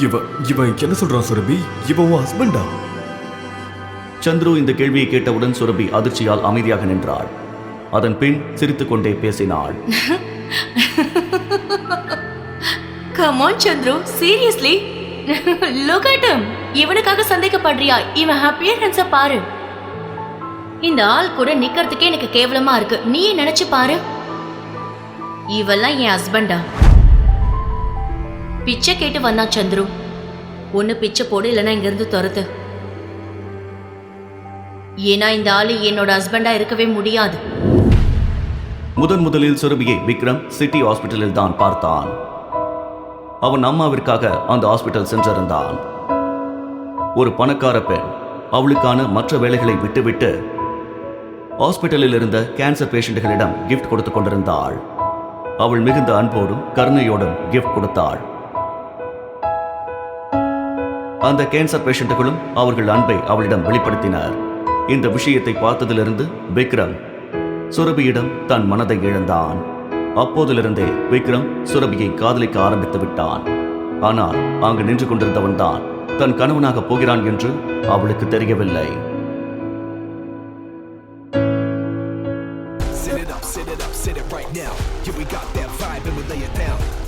இவன் இவன் என்ன சொல்றான் சுரபி? இவன் உன் ஹஸ்பண்டா சந்துரு இந்த கேள்வியை கேட்டவுடன் சுரபி அதிர்ச்சியால் அமைதியாக நின்றாள். அதன் பின் சிரித்துக்கொண்டே பேசினாள். Come on Chandru seriously look at him. இவனுக்காக சந்தேகப்படுறியா? இவன் ஹாப்பியரன்ஸ பாரு. இந்த ஆள் கூட நிக்கிறதுக்கே எனக்கு கேவலமா இருக்கு. நீயே நினைச்சு பாரு. இவெல்லாம் என் ஹஸ்பண்டா பிச்சை கேட்டு வந்தான் சந்துரு. ஒன்னு பிச்சை போடு இல்லைன்னா இங்கிருந்து துரத்து. ஏன்னா இந்த ஆளு என்னோட ஹஸ்பண்டா இருக்கவே முடியாது. முதன் முதலில் சுரபியை விக்ரம் சிட்டி ஹாஸ்பிட்டலில் தான் பார்த்தான். அவன் அம்மாவிற்காக அந்த ஹாஸ்பிட்டல் சென்றிருந்தான். ஒரு பணக்கார பெண் அவளுக்கான மற்ற வேலைகளை விட்டுவிட்டு ஹாஸ்பிட்டலில் இருந்த கேன்சர் பேஷண்ட்டுகளிடம் கிஃப்ட் கொடுத்து கொண்டிருந்தாள். அவள் மிகுந்த அன்போடும் கருணையோடும் கிஃப்ட் கொடுத்தாள். அந்த கேன்சர் பேஷண்ட்டுகளும் அவர்கள் அன்பை அவளிடம் வெளிப்படுத்தினர் இந்த விஷயத்தை பார்த்ததிலிருந்து விக்ரம் சுரபியிடம் தன் மனதை இழந்தான் அப்போதிலிருந்தே விக்ரம் சுரபியை காதலிக்க ஆரம்பித்து விட்டான் ஆனால் அங்கு நின்று கொண்டிருந்தவன் தான் தன் கணவனாக போகிறான் என்று அவளுக்கு தெரியவில்லை Sit it up, sit it up, sit it right now. Yeah, we got that vibe and we lay it down.